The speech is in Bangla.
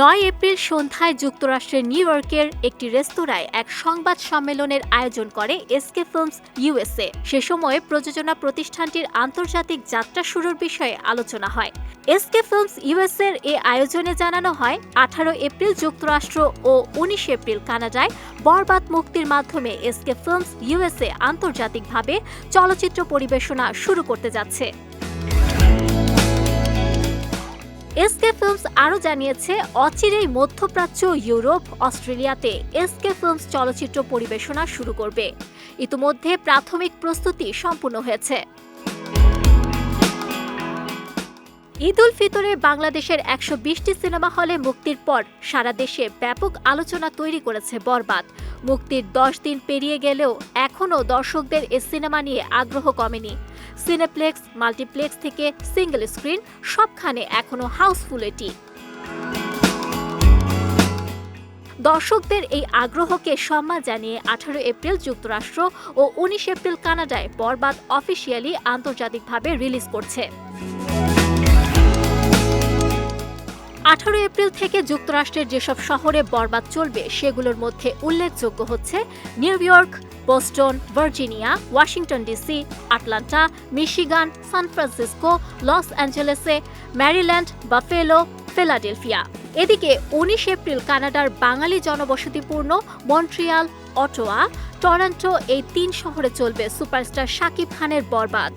নয় এপ্রিল সন্ধ্যায় যুক্তরাষ্ট্রের নিউ ইয়র্কের একটি রেস্তোরাঁয় এক সংবাদ সম্মেলনের আয়োজন করে এসকে ফিল্মস ইউএসএ সে সময় প্রযোজনা প্রতিষ্ঠানটির আন্তর্জাতিক যাত্রা শুরুর বিষয়ে আলোচনা হয়। এসকে ফিল্মস ইউএসএর এ আয়োজনে জানানো হয়, আঠারো এপ্রিল যুক্তরাষ্ট্র ও উনিশ এপ্রিল কানাডায় বরবাদ মুক্তির মাধ্যমে এসকে ফিল্মস ইউএসএ আন্তর্জাতিকভাবে চলচ্চিত্র পরিবেশনা শুরু করতে যাচ্ছে। এসকে ফিল্মস আরও জানিয়েছে, অচিরেই মধ্যপ্রাচ্য, ইউরোপ, অস্ট্রেলিয়াতে এসকে ফিল্মস চলচ্চিত্র পরিবেশনা শুরু করবে। ইতিমধ্যে প্রাথমিক প্রস্তুতি সম্পূর্ণ হয়েছে। ঈদ উল ফিতরে বাংলাদেশের একশো বিশটি সিনেমা হলে মুক্তির পর সারা দেশে ব্যাপক আলোচনা তৈরি করেছে বরবাদ। মুক্তির দশ দিন পেরিয়ে গেলেও এখনও দর্শকদের এ সিনেমা নিয়ে আগ্রহ কমেনি। সিনেপ্লেক্স, মাল্টিপ্লেক্স থেকে সিঙ্গেল স্ক্রিন, সবখানে এখনও হাউসফুল এটি। দর্শকদের এই আগ্রহকে সম্মান জানিয়ে আঠারো এপ্রিল যুক্তরাষ্ট্র ও উনিশ এপ্রিল কানাডায় বরবাদ অফিসিয়ালি আন্তর্জাতিকভাবে রিলিজ করছে। আঠারো এপ্রিল থেকে যুক্তরাষ্ট্রের যেসব শহরে বরবাদ চলবে, সেগুলোর মধ্যে উল্লেখযোগ্য হচ্ছে New York, Boston, Virginia, Washington DC, Atlanta, Michigan, San Francisco, Los অ্যাঞ্জেলেসে, Maryland, Buffalo, Philadelphia. এদিকে উনিশ এপ্রিল কানাডার বাঙালি জনবসতিপূর্ণ মন্ট্রিয়াল, অটোয়া, টরন্টো এই তিন শহরে চলবে সুপারস্টার শাকিব খানের বরবাদ।